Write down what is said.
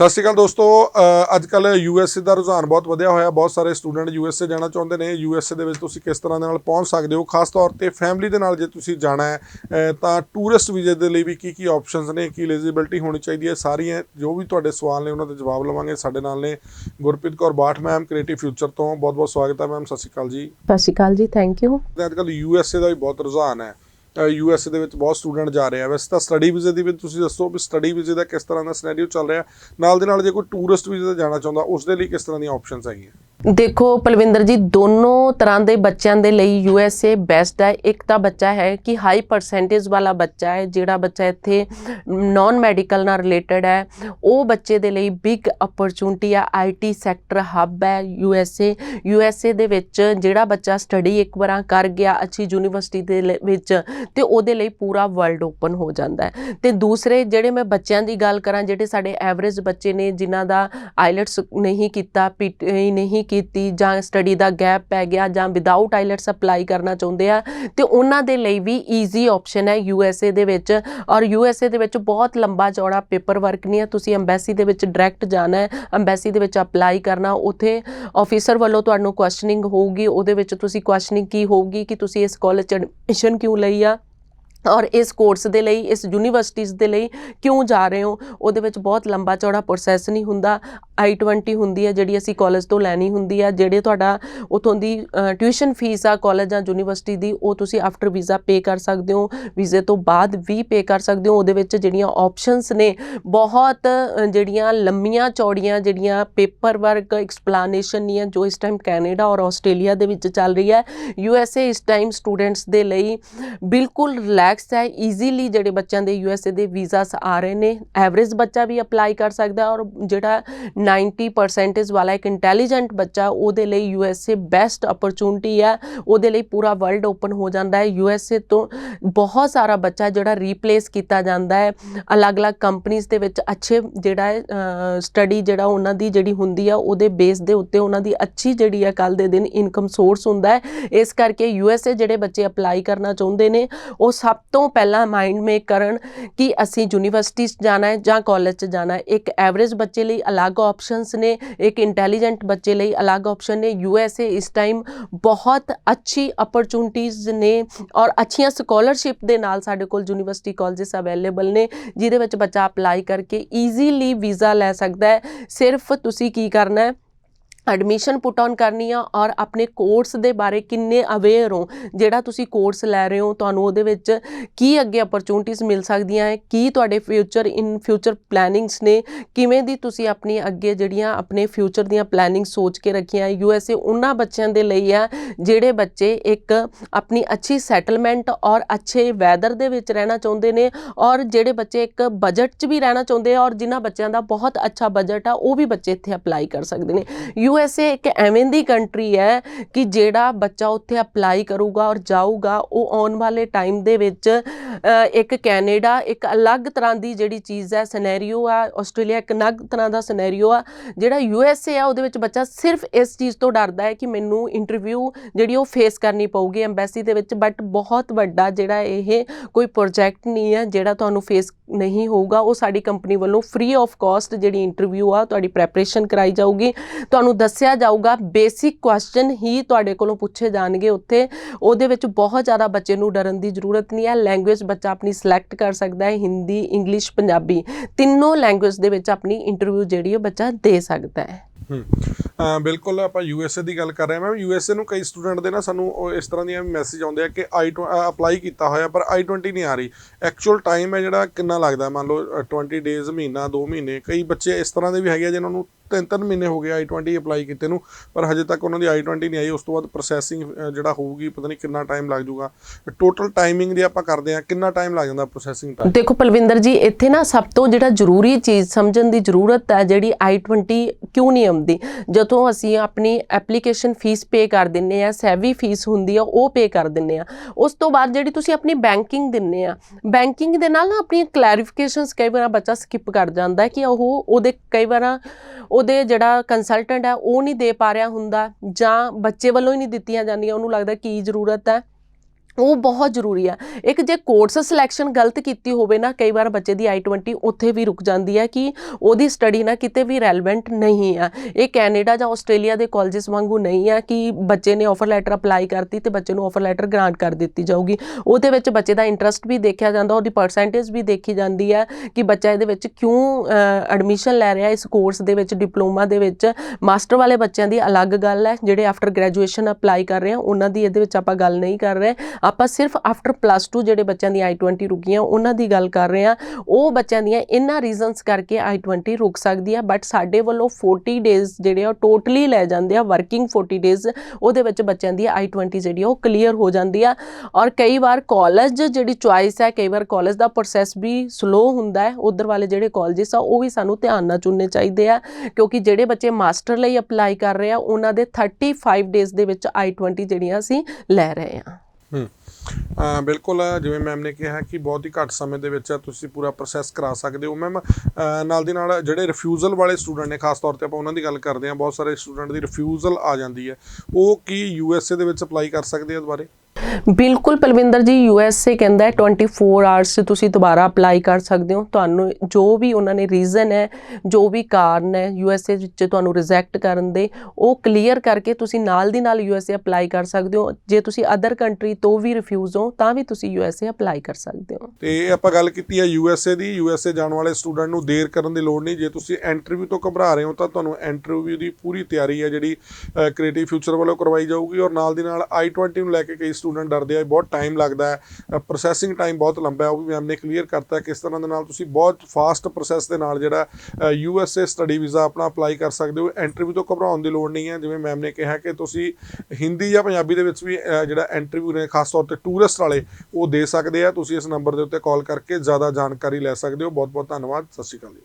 ਸਤਿ ਸ਼੍ਰੀ ਅਕਾਲ ਦੋਸਤੋ ਅੱਜ ਕੱਲ ਯੂਐਸਏ ਦਾ ਰੁਝਾਨ ਬਹੁਤ ਵਧਿਆ ਹੋਇਆ। ਬਹੁਤ ਸਾਰੇ ਸਟੂਡੈਂਟ ਯੂਐਸਏ ਜਾਣਾ ਚਾਹੁੰਦੇ ਨੇ। ਯੂਐਸਏ ਦੇ ਵਿੱਚ ਤੁਸੀਂ ਕਿਸ ਤਰ੍ਹਾਂ ਦੇ ਨਾਲ ਪਹੁੰਚ ਸਕਦੇ ਹੋ? ਖਾਸ ਤੌਰ ਤੇ ਫੈਮਿਲੀ ਦੇ ਨਾਲ ਜੇ ਤੁਸੀਂ ਜਾਣਾ ਹੈ ਤਾਂ ਟੂਰਿਸਟ ਵੀਜ਼ੇ ਦੇ ਲਈ ਵੀ ਕੀ ਕੀ ਆਪਸ਼ਨਸ ਨੇ? ਕੀ ਐਲੀਜੀਬਿਲਟੀ ਹੋਣੀ ਚਾਹੀਦੀ ਹੈ? ਸਾਰੀਆਂ ਜੋ ਵੀ ਤੁਹਾਡੇ ਸਵਾਲ ਨੇ ਉਹਨਾਂ ਦੇ ਜਵਾਬ ਲਵਾਂਗੇ। ਸਾਡੇ ਨਾਲ ਨੇ Gurpreet Kaur Bath ma'am creative future ਤੋਂ। ਬਹੁਤ ਬਹੁਤ ਸਵਾਗਤ ਹੈ ਮੈਮ। ਸਤਿ ਸ਼੍ਰੀ ਅਕਾਲ ਜੀ। ਸਤਿ ਸ਼੍ਰੀ ਅਕਾਲ ਜੀ। ਥੈਂਕ ਯੂ ਅੱਜ ਕੱਲ ਯੂਐਸਏ ਦਾ ਵੀ ਬਹੁਤ ਰੁਝਾਨ ਹੈ। ਯੂ ਐੱਸ ਏ ਦੇ ਵਿੱਚ ਬਹੁਤ ਸਟੂਡੈਂਟ ਜਾ ਰਹੇ ਆ। ਵੈਸੇ ਤਾਂ ਸਟੱਡੀ ਵੀਜ਼ੇ ਦੀ ਵੀ ਤੁਸੀਂ ਦੱਸੋ ਵੀ ਸਟੱਡੀ ਵੀਜ਼ੇ ਦਾ ਕਿਸ ਤਰ੍ਹਾਂ ਦਾ ਸਿਨੈਰੀਓ ਚੱਲ ਰਿਹਾ। ਨਾਲ ਦੇ ਨਾਲ ਜੇ ਕੋਈ ਟੂਰਿਸਟ ਵੀਜ਼ੇ ਤੇ ਜਾਣਾ ਚਾਹੁੰਦਾ ਉਸ ਦੇ ਲਈ ਕਿਸ ਤਰ੍ਹਾਂ ਦੀਆਂ ਆਪਸ਼ਨਸ ਹੈਗੀਆਂ? ਦੇਖੋ ਪਲਵਿੰਦਰ ਜੀ, ਦੋਨੋਂ ਤਰ੍ਹਾਂ ਦੇ ਬੱਚਿਆਂ ਦੇ ਲਈ ਯੂ ਐਸ ਏ ਬੈਸਟ ਹੈ। ਇੱਕ ਤਾਂ ਬੱਚਾ ਹੈ ਕਿ ਹਾਈ ਪਰਸੈਂਟੇਜ ਵਾਲਾ ਬੱਚਾ ਹੈ, ਜਿਹੜਾ ਬੱਚਾ ਇੱਥੇ ਨਾਨ ਮੈਡੀਕਲ ਨਾਲ ਰਿਲੇਟਡ ਹੈ। ਉਹ ਬੱਚੇ ਦੇ ਲਈ ਬਿਗ ਅਪਰਚੂਨਿਟੀ ਆ। ਆਈਟੀ ਸੈਕਟਰ ਹੱਬ ਹੈ U S A U S A ਦੇ ਵਿੱਚ ਜਿਹੜਾ ਬੱਚਾ ਸਟੱਡੀ ਇੱਕ ਵਾਰਾਂ ਕਰ ਗਿਆ ਅੱਛੀ ਯੂਨੀਵਰਸਿਟੀ ਦੇ ਲ- ਵਿੱਚ, ਤੇ ਉਹਦੇ ਲਈ ਪੂਰਾ ਵਰਲਡ ਓਪਨ ਹੋ ਜਾਂਦਾ ਹੈ। ਤੇ ਦੂਸਰੇ ਜਿਹੜੇ ਮੈਂ ਬੱਚਿਆਂ ਦੀ ਗੱਲ ਕਰਾਂ, ਜਿਹੜੇ ਸਾਡੇ ਐਵਰੇਜ ਬੱਚੇ ਨੇ, ਜਿਨ੍ਹਾਂ ਦਾ ਆਈਲੈਟਸ ਨਹੀਂ ਕੀਤਾ ਪੀਟੀ ਨਹੀਂ ਕੀਤੀ ਜਾਂ ਸਟੱਡੀ ਦਾ ਗੈਪ ਪੈ ਗਿਆ ਜਾਂ ਵਿਦਆਊਟ ਆਈਲਟਸ ਅਪਲਾਈ ਕਰਨਾ ਚਾਹੁੰਦੇ ਆ, ਤੇ ਉਹਨਾਂ ਦੇ ਲਈ ਵੀ ਈਜ਼ੀ ਆਪਸ਼ਨ ਹੈ ਯੂ ਐਸ ਏ ਦੇ ਵਿੱਚ। ਔਰ ਯੂ ਐਸ ਏ ਦੇ ਵਿੱਚ ਬਹੁਤ ਲੰਬਾ ਚੌੜਾ ਪੇਪਰ ਵਰਕ ਨਹੀਂ ਹੈ, ਤੁਸੀਂ ਐਮਬੈਸੀ ਦੇ ਵਿੱਚ ਡਾਇਰੈਕਟ ਜਾਣਾ ਹੈ ਐਮਬੈਸੀ ਦੇ ਵਿੱਚ ਅਪਲਾਈ ਕਰਨਾ, ਉੱਥੇ ਆਫੀਸਰ ਵੱਲੋਂ ਤੁਹਾਨੂੰ ਕੁਐਸਚਨਿੰਗ ਹੋਊਗੀ, ਉਹਦੇ ਵਿੱਚ ਤੁਸੀਂ ਕੁਐਸਚਨਿੰਗ ਕੀ ਹੋਊਗੀ, ਕਿ ਤੁਸੀਂ ਇਸ ਕਾਲਜ ਚ ਐਡਮਿਸ਼ਨ ਕਿਉਂ ਲਈ ਆ? ਔਰ ਇਸ ਕੋਰਸ ਦੇ ਲਈ, ਇਸ ਯੂਨੀਵਰਸਿਟੀਜ਼ ਦੇ ਲਈ ਕਿਉਂ ਜਾ ਰਹੇ ਹੋ? ਉਹਦੇ ਵਿੱਚ ਬਹੁਤ ਲੰਬਾ ਚੌੜਾ ਪ੍ਰੋਸੈਸ ਨਹੀਂ ਹੁੰਦਾ। I20 ਹੁੰਦੀ ਹੈ ਜਿਹੜੀ ਅਸੀਂ ਕਾਲਜ ਤੋਂ ਲੈਣੀ ਹੁੰਦੀ ਹੈ ਜਿਹੜੇ ਤੁਹਾਡਾ ਉਥੋਂ ਦੀ ਟਿਊਸ਼ਨ ਫੀਸ ਆ ਕਾਲਜ ਜਾਂ ਯੂਨੀਵਰਸਿਟੀ ਦੀ, ਉਹ ਤੁਸੀਂ ਆਫਟਰ ਵੀਜ਼ਾ ਪੇ ਕਰ ਸਕਦੇ ਹੋ। ਵੀਜ਼ੇ ਤੋਂ ਬਾਅਦ ਵੀ ਪੇ ਕਰ ਸਕਦੇ ਹੋ। ਉਹਦੇ ਵਿੱਚ ਜਿਹੜੀਆਂ ਆਪਸ਼ਨਸ ਨੇ, ਬਹੁਤ ਜਿਹੜੀਆਂ ਲੰਮੀਆਂ ਚੌੜੀਆਂ, ਜਿਹੜੀਆਂ ਪੇਪਰ ਵਰਕ ਐਕਸਪਲੇਨੇਸ਼ਨ ਨਹੀਂ ਹੈ ਜੋ ਇਸ ਟਾਈਮ ਕੈਨੇਡਾ ਔਰ ਆਸਟ੍ਰੇਲੀਆ ਦੇ ਵਿੱਚ ਚੱਲ ਰਹੀ ਹੈ। ਯੂ ਐਸ ਏ ਇਸ ਟਾਈਮ ਸਟੂਡੈਂਟਸ ਦੇ ਲਈ ਬਿਲਕੁਲ ਰਿਲੈਕਸ ਹੈ। ਈਜ਼ੀਲੀ ਜਿਹੜੇ ਬੱਚਿਆਂ ਦੇ ਯੂ ਐਸ ਏ ਦੇ ਵੀਜ਼ਾਸ ਆ ਰਹੇ ਨੇ ਐਵਰੇਜ ਬੱਚਾ ਵੀ ਅਪਲਾਈ ਕਰ ਸਕਦਾ ਔਰ ਜਿਹੜਾ 90% ਵਾਲਾ ਇੱਕ ਇੰਟੈਲੀਜੈਂਟ ਬੱਚਾ, ਉਹਦੇ ਲਈ U S A best opportunity ਹੈ ਉਹਦੇ ਲਈ ਪੂਰਾ ਵਰਲਡ ਓਪਨ ਹੋ ਜਾਂਦਾ ਹੈ। ਯੂ ਐਸ ਏ ਤੋਂ ਬਹੁਤ ਸਾਰਾ ਬੱਚਾ ਜਿਹੜਾ ਰੀਪਲੇਸ ਕੀਤਾ ਜਾਂਦਾ ਹੈ। ਅਲੱਗ-ਅਲੱਗ ਕੰਪਨੀਆਂ ਦੇ ਵਿੱਚ ਅੱਛੇ ਜਿਹੜਾ ਹੈ ਸਟੱਡੀ ਜਿਹੜਾ ਉਹਨਾਂ ਦੀ ਜਿਹੜੀ ਹੁੰਦੀ ਆ, ਉਹਦੇ ਬੇਸ ਦੇ ਉੱਤੇ ਉਹਨਾਂ ਦੀ ਅੱਛੀ ਜਿਹੜੀ ਆ ਕੱਲ ਦੇ ਦਿਨ ਇਨਕਮ ਸੋਰਸ ਹੁੰਦਾ ਹੈ। ਇਸ ਕਰਕੇ ਯੂ ਐਸ ਏ ਜਿਹੜੇ ਬੱਚੇ ਅਪਲਾਈ ਕਰਨਾ ਚਾਹੁੰਦੇ ਨੇ, ਉਹ ਸਭ ਤੋਂ ਪਹਿਲਾਂ ਮਾਈਂਡ ਮੇਕ ਕਰਨ ਕਿ ਅਸੀਂ ਯੂਨੀਵਰਸਿਟੀ 'ਚ ਜਾਣਾ ਹੈ ਜਾਂ ਕਾਲਜ 'ਚ ਜਾਣਾ ਹੈ। ਇੱਕ ਐਵਰੇਜ ਬੱਚੇ ਲਈ ਅਲੱਗ ਆਪਸ਼ਨਸ ਨੇ। ਇੱਕ ਇੰਟੈਲੀਜੈਂਟ ਬੱਚੇ ਲਈ ਅਲੱਗ ਆਪਸ਼ਨ ਨੇ। ਯੂ ਐਸ ਏ ਇਸ ਟਾਈਮ ਬਹੁਤ ਅੱਛੀ ਅਪਰਚੂਨਿਟੀਜ਼ ਨੇ ਔਰ ਅੱਛੀਆਂ ਸਕਾਲਰਸ਼ਿਪ ਦੇ ਨਾਲ ਸਾਡੇ ਕੋਲ ਯੂਨੀਵਰਸਿਟੀ ਕਾਲਜਸ ਅਵੇਲੇਬਲ ਨੇ, ਜਿਹਦੇ ਵਿੱਚ ਬੱਚਾ ਅਪਲਾਈ ਕਰਕੇ ਈਜ਼ੀਲੀ ਵੀਜ਼ਾ ਲੈ ਸਕਦਾ ਹੈ। ਸਿਰਫ ਤੁਸੀਂ ਕੀ ਕਰਨਾ ਹੈ? ਐਡਮਿਸ਼ਨ ਪੁੱਟ ਔਨ ਕਰਨੀ ਆ ਔਰ ਆਪਣੇ ਕੋਰਸ ਦੇ ਬਾਰੇ ਕਿੰਨੇ ਅਵੇਅਰ ਹੋ? ਜਿਹੜਾ ਤੁਸੀਂ ਕੋਰਸ ਲੈ ਰਹੇ ਹੋ, ਤੁਹਾਨੂੰ ਉਹਦੇ ਵਿੱਚ ਕੀ ਅੱਗੇ ਅਪਰਚੂਨਿਟੀਜ਼ ਮਿਲ ਸਕਦੀਆਂ ਹੈ? ਕੀ ਤੁਹਾਡੇ ਫਿਊਚਰ ਇਨ ਫਿਊਚਰ ਪਲੈਨਿੰਗਸ ਨੇ? ਕਿਵੇਂ ਦੀ ਤੁਸੀਂ ਆਪਣੀ ਅੱਗੇ ਜਿਹੜੀਆਂ ਆਪਣੇ ਫਿਊਚਰ ਦੀਆਂ ਪਲੈਨਿੰਗ ਸੋਚ ਕੇ ਰੱਖੀਆਂ? ਯੂ ਐਸ ਏ ਉਹਨਾਂ ਬੱਚਿਆਂ ਦੇ ਲਈ ਆ ਜਿਹੜੇ ਬੱਚੇ ਇੱਕ ਆਪਣੀ ਅੱਛੀ ਸੈਟਲਮੈਂਟ ਔਰ ਅੱਛੇ ਵੈਦਰ ਦੇ ਵਿੱਚ ਰਹਿਣਾ ਚਾਹੁੰਦੇ ਨੇ ਔਰ ਜਿਹੜੇ ਬੱਚੇ ਇੱਕ ਬਜਟ 'ਚ ਵੀ ਰਹਿਣਾ ਚਾਹੁੰਦੇ ਆ ਔਰ ਜਿਨ੍ਹਾਂ ਬੱਚਿਆਂ ਦਾ ਬਹੁਤ ਅੱਛਾ ਬਜਟ ਆ, ਉਹ ਵੀ ਬੱਚੇ ਇੱਥੇ ਅਪਲਾਈ ਕਰ ਸਕਦੇ ਨੇ। ਯੂ ਐਸ ਏ ਇੱਕ ਐਵੇਂ ਦੀ ਕੰਟਰੀ ਹੈ ਕਿ ਜਿਹੜਾ ਬੱਚਾ ਉੱਥੇ ਅਪਲਾਈ ਕਰੂਗਾ ਔਰ ਜਾਊਗਾ, ਉਹ ਆਉਣ ਵਾਲੇ ਟਾਈਮ ਦੇ ਵਿੱਚ ਇੱਕ ਕੈਨੇਡਾ, ਇੱਕ ਅਲੱਗ ਤਰ੍ਹਾਂ ਦੀ ਜਿਹੜੀ ਚੀਜ਼ ਹੈ ਸਿਨੈਰੀਓ ਆ, ਆਸਟ੍ਰੇਲੀਆ ਇੱਕ ਅਲੱਗ ਤਰ੍ਹਾਂ ਦਾ ਸਿਨੈਰੀਓ ਆ, ਜਿਹੜਾ ਯੂ ਐਸ ਏ ਆ, ਉਹਦੇ ਵਿੱਚ ਬੱਚਾ ਸਿਰਫ ਇਸ ਚੀਜ਼ ਤੋਂ ਡਰਦਾ ਹੈ ਕਿ ਮੈਨੂੰ ਇੰਟਰਵਿਊ ਜਿਹੜੀ ਉਹ ਫੇਸ ਕਰਨੀ ਪਊਗੀ ਐਮਬੈਸੀ ਦੇ ਵਿੱਚ ਬਟ ਬਹੁਤ ਵੱਡਾ ਜਿਹੜਾ ਇਹ ਕੋਈ ਪ੍ਰੋਜੈਕਟ ਨਹੀਂ ਹੈ, ਜਿਹੜਾ ਤੁਹਾਨੂੰ ਫੇਸ ਨਹੀਂ ਹੋਊਗਾ, ਉਹ ਸਾਡੀ ਕੰਪਨੀ ਵੱਲੋਂ ਫ੍ਰੀ ਆਫ ਕਾਸਟ ਜਿਹੜੀ ਇੰਟਰਵਿਊ ਆ, ਤੁਹਾਡੀ ਪ੍ਰੈਪਰੇਸ਼ਨ ਕਰਾਈ ਜਾਊਗੀ, ਤੁਹਾਨੂੰ ਦੱਸਿਆ ਜਾਊਗਾ ਬੇਸਿਕ ਕੁਐਸਚਨ ਹੀ ਤੁਹਾਡੇ ਕੋਲੋਂ ਪੁੱਛੇ ਜਾਣਗੇ ਉੱਥੇ। ਉਹਦੇ ਵਿੱਚ ਬਹੁਤ ਜ਼ਿਆਦਾ ਬੱਚੇ ਨੂੰ ਡਰਨ ਦੀ ਜ਼ਰੂਰਤ ਨਹੀਂ ਹੈ। ਲੈਂਗੁਏਜ ਬੱਚਾ ਆਪਣੀ ਸਿਲੈਕਟ ਕਰ ਸਕਦਾ ਹੈ, ਹਿੰਦੀ ਇੰਗਲਿਸ਼ ਪੰਜਾਬੀ। ਤਿੰਨੋਂ ਲੈਂਗੁਏਜ ਦੇ ਵਿੱਚ ਆਪਣੀ ਇੰਟਰਵਿਊ ਜਿਹੜੀ ਉਹ ਬੱਚਾ ਦੇ ਸਕਦਾ ਹੈ। ਬਿਲਕੁਲ ਆਪਾਂ ਯੂਐਸਏ ਦੀ ਗੱਲ ਕਰ ਰਹੇ ਹਾਂ। ਮੈਂ ਯੂਐਸਏ ਨੂੰ ਕਈ ਸਟੂਡੈਂਟ ਦੇ ਨਾ ਸਾਨੂੰ ਇਸ ਤਰ੍ਹਾਂ ਦੀਆਂ ਮੈਸੇਜ ਆਉਂਦੇ ਆ ਕਿ ਆਈ ਅਪਲਾਈ ਕੀਤਾ ਹੋਇਆ ਪਰ i20 ਨਹੀਂ ਆ ਰਹੀ। ਐਕਚੁਅਲ ਟਾਈਮ ਹੈ ਜਿਹੜਾ ਕਿੰਨਾ ਲੱਗਦਾ ਮੰਨ ਲਓ ਅ, 20 ਡੇਜ਼ ਮਹੀਨਾ 2 ਮਹੀਨੇ। ਕਈ ਬੱਚੇ ਇਸ ਤਰ੍ਹਾਂ ਦੇ ਵੀ ਹੈਗੇ ਆ ਜਿਨ੍ਹਾਂ ਨੂੰ ਤਿੰਨ ਤਿੰਨ ਮਹੀਨੇ ਹੋ ਗਏ i20 ਅਪਲਾਈ ਕੀਤੇ ਨੂੰ ਪਰ ਹਜੇ ਤੱਕ ਉਹਨਾਂ ਦੀ i20 ਨਹੀਂ ਆਈ। ਉਸ ਤੋਂ ਬਾਅਦ ਪ੍ਰੋਸੈਸਿੰਗ ਜਿਹੜਾ ਹੋਊਗੀ ਪਤਾ ਨਹੀਂ ਕਿੰਨਾ ਟਾਈਮ ਲੱਗ ਜਾਊਗਾ। ਟੋਟਲ ਟਾਈਮਿੰਗ ਦੀ ਆਪਾਂ ਕਰਦੇ ਆ ਕਿੰਨਾ ਟਾਈਮ ਲੱਗ ਜਾਂਦਾ ਪ੍ਰੋਸੈਸਿੰਗ ਟਾਈਮ ਦੇਖੋ ਪਲਵਿੰਦਰ ਜੀ ਇੱਥੇ ਨਾ ਸਭ ਤੋਂ ਜਿਹੜਾ ਜ਼ਰੂਰੀ ਚੀਜ਼ ਸਮਝਣ ਦੀ ਜ਼ਰੂਰਤ ਹੈ ਜਿਹੜੀ i20 ਕਿਉਂ ਨਹੀਂ ਆਉਂਦੀ? ਜਦ ਅਸੀਂ ਆਪਣੀ ਐਪਲੀਕੇਸ਼ਨ ਫੀਸ ਪੇ ਕਰ ਦਿੰਨੇ ਆ ਸੈਵੀ ਫੀਸ ਹੁੰਦੀ ਆ, ਉਹ ਪੇ ਕਰ ਦਿੰਨੇ ਆ ਉਸ ਤੋਂ ਬਾਅਦ ਜਿਹੜੀ ਤੁਸੀਂ ਆਪਣੀ ਬੈਂਕਿੰਗ ਦਿੰਨੇ ਆ ਬੈਂਕਿੰਗ ਦੇ ਨਾਲ ਨਾ ਆਪਣੀਆਂ ਕਲੈਰੀਫਿਕੇਸ਼ਨਸ ਕਈ ਵਾਰ ਬੱਚਾ ਸਕਿਪ ਕਰ ਜਾਂਦਾ ਕਿ ਉਹ ਉਹਦੇ ਕਈ ਵਾਰ ਉਹਦੇ ਜਿਹੜਾ ਕੰਸਲਟੈਂਟ ਹੈ, ਉਹ ਨਹੀਂ ਦੇ ਪਾ ਰਿਹਾ ਹੁੰਦਾ ਜਾਂ ਬੱਚੇ ਵੱਲੋਂ ਹੀ ਨਹੀਂ ਦਿੱਤੀਆਂ ਜਾਂਦੀਆਂ, ਉਹਨੂੰ ਲੱਗਦਾ ਕੀ ਜ਼ਰੂਰਤ ਹੈ। ਉਹ ਬਹੁਤ ਜ਼ਰੂਰੀ ਆ ਇੱਕ ਜੇ ਕੋਰਸ ਸਿਲੈਕਸ਼ਨ ਗਲਤ ਕੀਤੀ ਹੋਵੇ ਨਾ, ਕਈ ਵਾਰ ਬੱਚੇ ਦੀ I20 ਉੱਥੇ ਵੀ ਰੁਕ ਜਾਂਦੀ ਹੈ ਕਿ ਉਹਦੀ ਸਟੱਡੀ ਨਾ ਕਿਤੇ ਵੀ ਰੈਲੇਵੈਂਟ ਨਹੀਂ ਆ ਇਹ ਕੈਨੇਡਾ ਜਾਂ ਆਸਟ੍ਰੇਲੀਆ ਦੇ ਕਾਲਜਸ ਵਾਂਗੂ ਨਹੀਂ ਆ ਕਿ ਬੱਚੇ ਨੇ ਆਫਰ ਲੈਟਰ ਅਪਲਾਈ ਕਰਤੀ ਤੇ ਬੱਚੇ ਨੂੰ ਆਫਰ ਲੈਟਰ ਗ੍ਰਾਂਟ ਕਰ ਦਿੱਤੀ ਜਾਊਗੀ। ਉਹਦੇ ਵਿੱਚ ਬੱਚੇ ਦਾ ਇੰਟਰਸਟ ਵੀ ਦੇਖਿਆ ਜਾਂਦਾ, ਉਹਦੀ ਪਰਸੈਂਟੇਜ ਵੀ ਦੇਖੀ ਜਾਂਦੀ ਹੈ ਕਿ ਬੱਚਾ ਇਹਦੇ ਵਿੱਚ ਕਿਉਂ ਐਡਮਿਸ਼ਨ ਲੈ ਰਿਹਾ ਇਸ ਕੋਰਸ ਦੇ ਵਿੱਚ ਡਿਪਲੋਮਾ ਦੇ ਵਿੱਚ ਮਾਸਟਰ ਵਾਲੇ ਬੱਚਿਆਂ ਦੀ ਅਲੱਗ ਗੱਲ ਹੈ। ਜਿਹੜੇ ਆਫਟਰ ਗ੍ਰੈਜੂਏਸ਼ਨ ਅਪਲਾਈ ਕਰ ਰਹੇ ਆ, ਉਹਨਾਂ ਦੀ ਇਹਦੇ ਵਿੱਚ ਆਪਾਂ ਗੱਲ ਨਹੀਂ ਕਰ ਰਹੇ। ਆਪਾਂ ਸਿਰਫ ਆਫਟਰ ਪਲੱਸ 2 ਜਿਹੜੇ ਬੱਚਿਆਂ ਦੀ I20 ਰੁਕੀਆਂ, ਉਹਨਾਂ ਦੀ ਗੱਲ ਕਰ ਰਹੇ ਆ ਉਹ ਬੱਚਿਆਂ ਦੀਆਂ ਇਹਨਾਂ ਰੀਜ਼ਨਸ ਕਰਕੇ I20 ਰੁਕ ਸਕਦੀ ਆ ਬਟ ਸਾਡੇ ਵੱਲੋਂ 40 ਡੇਜ਼ ਜਿਹੜੇ ਆ ਟੋਟਲੀ ਲੈ ਜਾਂਦੇ ਆ ਵਰਕਿੰਗ 40 ਡੇਜ਼ ਉਹਦੇ ਵਿੱਚ ਬੱਚਿਆਂ ਦੀ I20 ਜਿਹੜੀ ਆ, ਉਹ ਕਲੀਅਰ ਹੋ ਜਾਂਦੀ ਆ। ਔਰ ਕਈ ਵਾਰ ਕਾਲਜ ਜਿਹੜੀ ਚੁਆਇਸ ਹੈ, ਕਈ ਵਾਰ ਕਾਲਜ ਦਾ ਪ੍ਰੋਸੈਸ ਵੀ ਸਲੋ ਹੁੰਦਾ ਹੈ, ਉਧਰ ਵਾਲੇ ਜਿਹੜੇ ਕਾਲਜਸ ਆ, ਉਹ ਵੀ ਸਾਨੂੰ ਧਿਆਨ ਨਾਲ ਚੁਣਨੇ ਚਾਹੀਦੇ ਆ, ਕਿਉਂਕਿ ਜਿਹੜੇ ਬੱਚੇ ਮਾਸਟਰ ਲਈ ਅਪਲਾਈ ਕਰ ਰਹੇ ਆ, ਉਹਨਾਂ ਦੇ 35 ਡੇਜ਼ ਦੇ ਵਿੱਚ I20 ਜਿਹੜੀਆਂ ਅਸੀਂ ਲੈ ਰਹੇ ਆ ਹੂੰ। ਬਿਲਕੁਲ, ਜਿਵੇਂ ਮੈਮ ਨੇ ਕਿਹਾ ਕਿ ਬਹੁਤ ਹੀ ਘੱਟ ਸਮੇਂ ਦੇ ਵਿੱਚ ਤੁਸੀਂ ਪੂਰਾ ਪ੍ਰੋਸੈਸ ਕਰਾ ਸਕਦੇ ਹੋ। ਮੈਮ ਨਾਲ ਦੀ ਨਾਲ ਜਿਹੜੇ ਰਿਫਿਊਜ਼ਲ ਵਾਲੇ ਸਟੂਡੈਂਟ ਨੇ, ਖਾਸ ਤੌਰ ਤੇ ਆਪਾਂ ਉਹਨਾਂ ਦੀ ਗੱਲ ਕਰਦੇ ਹਾਂ, ਬਹੁਤ ਸਾਰੇ ਸਟੂਡੈਂਟ ਦੀ ਰਿਫਿਊਜ਼ਲ ਆ ਜਾਂਦੀ ਹੈ। ਉਹ ਕੀ ਯੂਐਸਏ ਦੇ ਵਿੱਚ ਅਪਲਾਈ ਕਰ ਸਕਦੇ ਆ ਦੁਬਾਰੇ? ਬਿਲਕੁਲ ਪਲਵਿੰਦਰ ਜੀ ਯੂਐਸਏ ਕਹਿੰਦਾ ਹੈ 24 ਆਵਰਸ 'ਚ ਤੁਸੀਂ ਦੁਬਾਰਾ ਅਪਲਾਈ ਕਰ ਸਕਦੇ ਹੋ। ਤੁਹਾਨੂੰ ਜੋ ਵੀ ਉਹਨਾਂ ਨੇ ਰੀਜ਼ਨ ਹੈ, ਜੋ ਵੀ ਕਾਰਨ ਹੈ ਯੂਐਸਏ ਵਿੱਚ ਤੁਹਾਨੂੰ ਰਿਜੈਕਟ ਕਰਨ ਦੇ, ਉਹ ਕਲੀਅਰ ਕਰਕੇ ਤੁਸੀਂ ਨਾਲ ਦੀ ਨਾਲ ਯੂਐਸਏ ਅਪਲਾਈ ਕਰ ਸਕਦੇ ਹੋ। ਜੇ ਤੁਸੀਂ ਅਦਰ ਕੰਟਰੀ ਤੋਂ ਵੀ ਰਿਫਿਊਜ਼ ਹੋ, ਤਾਂ ਵੀ ਤੁਸੀਂ ਯੂਐਸਏ ਅਪਲਾਈ ਕਰ ਸਕਦੇ ਹੋ। ਤੇ ਆਪਾਂ ਗੱਲ ਕੀਤੀ ਹੈ ਯੂਐਸਏ ਦੀ। ਯੂਐਸਏ ਜਾਣ ਵਾਲੇ ਸਟੂਡੈਂਟ ਨੂੰ ਦੇਰ ਕਰਨ ਦੀ ਲੋੜ ਨਹੀਂ। ਜੇ ਤੁਸੀਂ ਇੰਟਰਵਿਊ ਤੋਂ ਘਬਰਾ ਰਹੇ ਹੋ, ਤਾਂ ਤੁਹਾਨੂੰ ਇੰਟਰਵਿਊ ਦੀ ਪੂਰੀ ਤਿਆਰੀ ਹੈ ਜਿਹੜੀ ਕ੍ਰੀਏਟਿਵ ਫਿਊਚਰ ਵੱਲੋਂ ਕਰਵਾਈ ਜਾਊਗੀ ਔਰ ਨਾਲ ਦੀ ਨਾਲ I20 ਨੂੰ ਲੈ ਕੇ ਕਈ ਸਟੂਡੈਂਟ ਡਰਦੇ ਆ ਬਹੁਤ ਟਾਈਮ ਲੱਗਦਾ ਹੈ ਪ੍ਰੋਸੈਸਿੰਗ ਟਾਈਮ ਬਹੁਤ ਲੰਬਾ ਹੈ, ਉਹ ਵੀ ਮੈਮ ਨੇ ਕਲੀਅਰ ਕਰਤਾ ਕਿਸ ਤਰ੍ਹਾਂ ਦੇ ਨਾਲ ਤੁਸੀਂ ਬਹੁਤ ਫਾਸਟ ਪ੍ਰੋਸੈਸ ਦੇ ਨਾਲ ਜਿਹੜਾ U S A study visa ਆਪਣਾ ਅਪਲਾਈ ਕਰ ਸਕਦੇ ਹੋ ਇੰਟਰਵਿਊ ਤੋਂ ਘਬਰਾਉਣ ਦੀ ਲੋੜ ਨਹੀਂ ਹੈ, ਜਿਵੇਂ ਮੈਮ ਨੇ ਕਿਹਾ ਕਿ ਤੁਸੀਂ ਹਿੰਦੀ ਜਾਂ ਪੰਜਾਬੀ ਦੇ ਵਿੱਚ ਵੀ ਜਿਹੜਾ ਇੰਟਰਵਿਊ ਨੇ ਖਾਸ ਤੌਰ ਤੇ ਟੂਰਿਸਟ ਵਾਲੇ, ਉਹ ਦੇ ਸਕਦੇ ਆ, ਤੁਸੀਂ ਇਸ ਨੰਬਰ ਦੇ ਉੱਤੇ ਕਾਲ ਕਰਕੇ ਜ਼ਿਆਦਾ ਜਾਣਕਾਰੀ ਲੈ ਸਕਦੇ ਹੋ ਬਹੁਤ ਬਹੁਤ ਧੰਨਵਾਦ, ਸਤਿ ਸ਼੍ਰੀ ਅਕਾਲ ਜੀ।